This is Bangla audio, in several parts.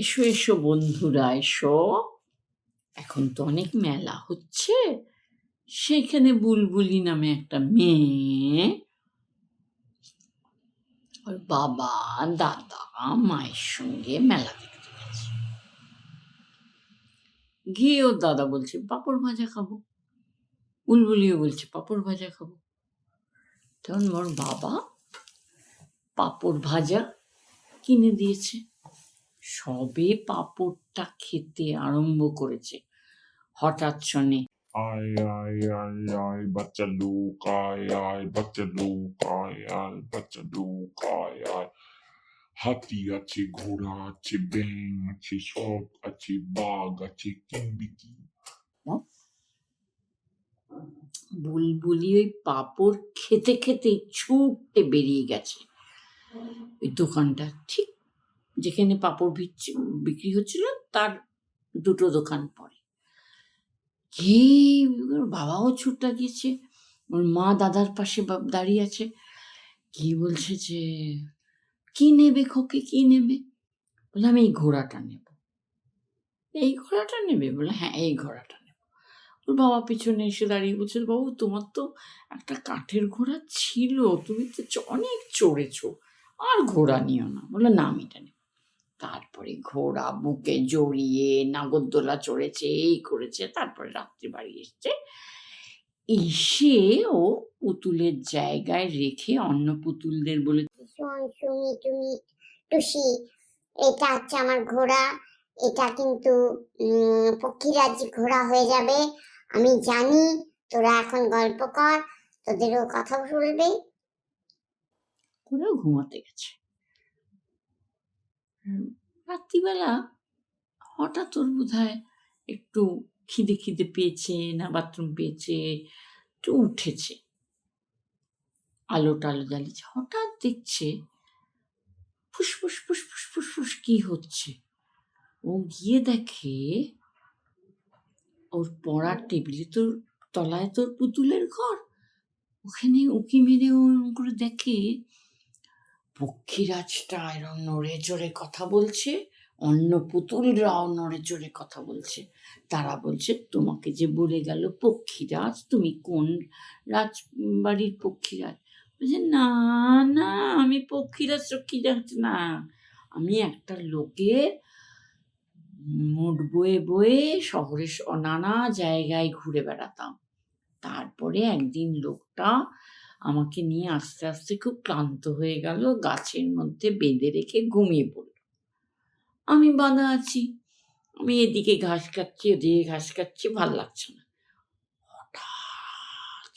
এসো এসো বন্ধুরা, এসো। এখন তো অনেক মেলা হচ্ছে। সেখানে বুলবুলি নামে একটা মেয়ে। ওর বাবা, দাদা, মায়ের সঙ্গে মেলা দেখতে গেছে। গিয়ে ওর দাদা বলছে, পাঁপড় ভাজা খাব? বুলবুলিও বলছে, পাঁপড় ভাজা খাব? তখন ওর বাবা পাপড় ভাজা কিনে দিয়েছে। সবে পাঁপড়টা খেতে আরম্ভ করেছে। হঠাৎ শোনে আয় আয় আয় আয় বাচ্চা লোক আয় আয় বাচ্চা লোক আয় আয় বাচ্চা লোক আয় আয়। হাতি আছে ঘোড়া আছে ব্যাং আছে সব আছে বাঘ আছে কিনবি কি? বুলবুলি ওই পাপড় খেতে খেতে ছুটে বেরিয়ে গেছে। ওই দোকানটা ঠিক যেখানে পাঁপড় বিক্রি হচ্ছিল, তার দুটো দোকান পরে কি বাবাও ছুটটা গিয়েছে, ওর মা দাদার পাশে দাঁড়িয়ে আছে। কি বলছে যে, কি নেবে খোকে, কি নেবে? বললাম, এই ঘোড়াটা নেব। এই ঘোড়াটা নেবে? বলে হ্যাঁ এই ঘোড়াটা নেব। ওর বাবা পিছনে এসে দাঁড়িয়ে বলছে, বাবু, তোমার তো একটা কাঠের ঘোড়া ছিল, তুমি তো অনেক চড়েছো, আর ঘোড়া নিও না। বলে না, আমি এটা নেব। তারপরে ঘোড়া বুকে জড়িয়ে নাগরদোলা চড়েছে এই করেছে তারপরে রাত্রি বাড়ি এসছে। এসে ও পুতুলের জায়গায় রেখে অন্য পুতুলদের বলে সুমি টুসি এটা হচ্ছে আমার ঘোড়া এটা কিন্তু পক্ষীরাজ ঘোড়া হয়ে যাবে। আমি জানি তোরা এখন গল্প কর তোদেরও কথা বলবে। ঘুমাতে গেছে। রাত্রিবেলা হঠাৎ ওর বোধ একটু খিদে খিদে পেয়েছে, না বাথরুম পেয়েছে, একটু উঠেছে। আলো টালো জ্বালিয়েছে, হঠাৎ দেখছে ফুসফুস ফুসফুস ফুসফুস কি হচ্ছে। ও গিয়ে দেখে ওর পড়ার টেবিলে তোর, তলায় তোর পুতুলের ঘর। ওখানে উঁকি মেরে ও করে দেখে পক্ষীরাজটা এরম নড়ে চড়ে কথা বলছে, অন্য পুতুলরাও নড়ে চড়ে কথা বলছে। তারা বলছে, তোমাকে যে বলে গেল পক্ষীরাজ, তুমি কোন রাজবাড়ির পক্ষীরাজ? বলছে, না না, আমি পক্ষীরাজ পক্ষীরাজ না। আমি একটা লোকের মোট বয়ে বয়ে শহরে নানা জায়গায় ঘুরে বেড়াতাম। তারপরে একদিন লোকটা আমাকে নিয়ে আস্তে আস্তে খুব ক্লান্ত হয়ে গেল গাছের মধ্যে বেঁধে রেখে ঘুমিয়ে পড়ল। আমি বাঁধা আছি। আমি এদিকে ঘাস কাটছি ওদিকে ঘাস কাটছি ভালো লাগছে না। হঠাৎ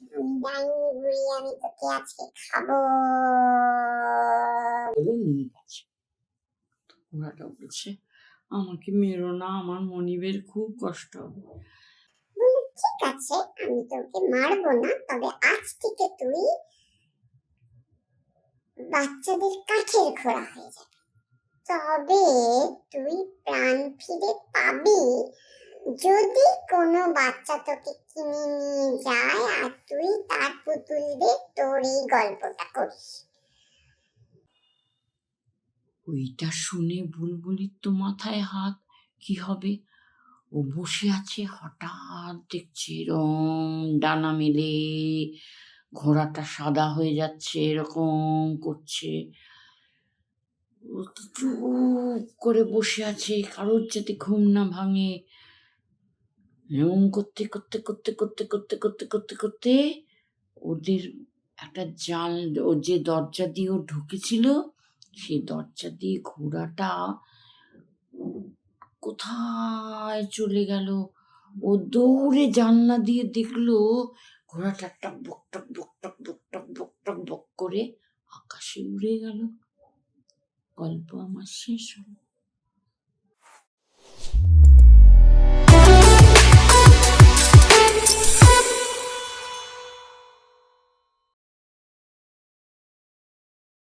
ডাইনি আমি তোকে আজকে খাব বলে নিয়ে গেছে ঘোড়াটা বলছে আমাকে মেরো না আমার মনিবের খুব কষ্ট হবে বলে ঠিক আছে আমি তোকে মারবো না তবে আজ থেকে তুই বাচ্চাদের কাঠের ঘোড়া হয়ে যাবে তবে তুই প্রাণ ফিরে পাবি যদি কোনো বাচ্চা তোকে কিনে নিয়ে যায় আর তুই তার পুতুলদের তোর এই গল্পটা করিস। ওইটা শুনে বুলবুলির তো মাথায় হাত, কি হবে? ও বসে আছে, হঠাৎ দেখছে এরম ডানা মেলে, ঘোড়াটা সাদা হয়ে যাচ্ছে, এরকম করছে। ও চুপ করে বসে আছে, কারোর যাতে ঘুম না ভাঙে। এরম করতে করতে করতে করতে করতে করতে করতে করতে ওদের একটা জাল, ও যে দরজা দিয়ে ও ঢুকেছিল, সেই দরজা দিয়ে ঘোড়াটা কোথায় চলে গেল? ও দৌড়ে জানলা দিয়ে দেখল, ঘোড়াটা টক বক টক বক টক বক টক বক টক, বক করে আকাশে উড়ে গেল। গল্প আমার শেষ হলো।